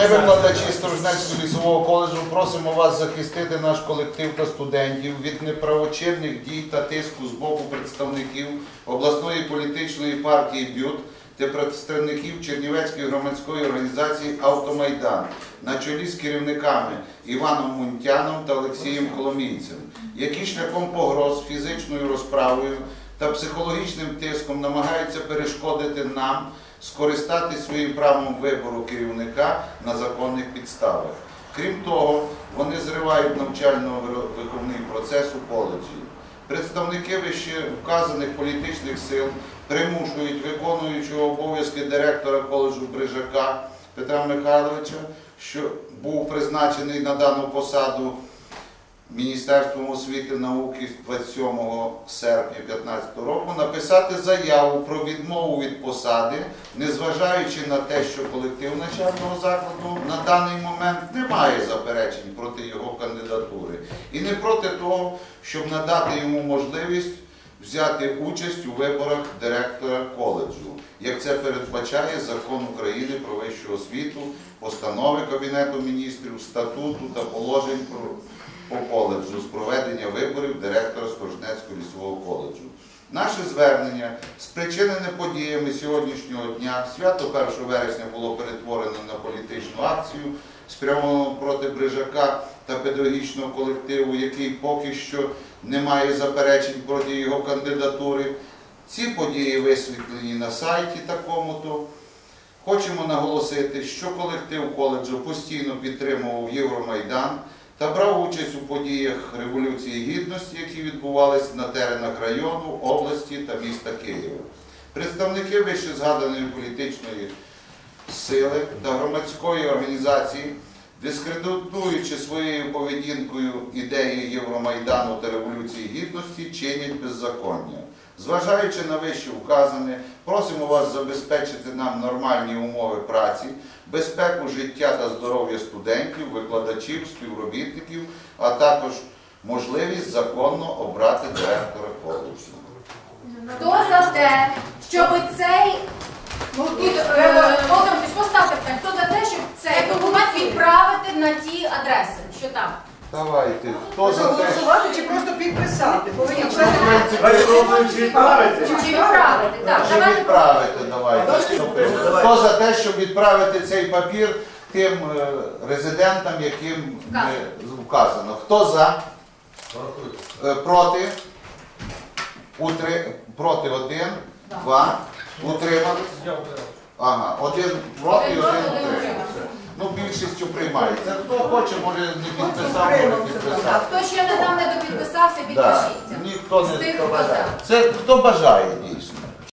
Ми, викладачі Сторожнецького лісового коледжу, просимо вас захистити наш колектив та студентів від неправочинних дій та тиску з боку представників обласної політичної партії БЮТ та представників Чернівецької громадської організації Автомайдан на чолі з керівниками Іваном Мунтяном та Олексієм Коломійцем, які шляхом погроз фізичною розправою та психологічним тиском намагаються перешкодити нам скористати своїм правом вибору керівника на законних підставах. Крім того, вони зривають навчально-виховний процес у коледжі. Представники вище вказаних політичних сил примушують виконуючого обов'язки директора коледжу Брижака Петра Михайловича, що був призначений на дану посаду Міністерством освіти і науки 27 серпня 2015 року написати заяву про відмову від посади, незважаючи на те, що колектив навчального закладу на даний момент не має заперечень проти його кандидатури. І не проти того, щоб надати йому можливість взяти участь у виборах директора коледжу, як це передбачає закон України про вищу освіту, постанови Кабінету міністрів, статуту та положень по коледжу з проведення виборів директора Сторожнецького лісового коледжу. Наше звернення, спричинене подіями сьогоднішнього дня, свято 1 вересня було перетворено на політичну акцію, спрямовану проти Брижака та педагогічного колективу, який поки що не має заперечень проти його кандидатури. Ці події висвітлені на сайті такому-то. Хочемо наголосити, що колектив коледжу постійно підтримував Євромайдан та брав участь у подіях Революції Гідності, які відбувалися на теренах району, області та міста Києва. Представники вище згаданої політичної сили та громадської організації, дискредитуючи своєю поведінкою ідеї Євромайдану та Революції Гідності, чинять беззаконня. Зважаючи на вище вказане, просимо вас забезпечити нам нормальні умови праці, безпеку життя та здоров'я студентів, викладачів, співробітників, а також можливість законно обрати директора коледжу. Хто за те, щоб цей Ну, під- тут е, треба Володимир Ильич, поставте питання, хто за те, щоб цей документ відправити на ті адреси, що там? Давайте, хто за те, голосувати чи просто підписати? Повинні що, в члени принципі, Чи відправити? Чи відправити? Так, щоб давайте. відправити, давайте. Хто за те, щоб відправити цей папір тим е, резидентам, яким вказано? Хто за? Е, Проти? Утри... Проти один, два, утримались? Ага, один проти, Один один проти, один утримався. Більшістю приймається. Хто хоче, може не підписав, може А підписав. хто ще недавно допідписався, Да. підпишіться. Ніхто З не тих, хто за. Це хто бажає дійсно.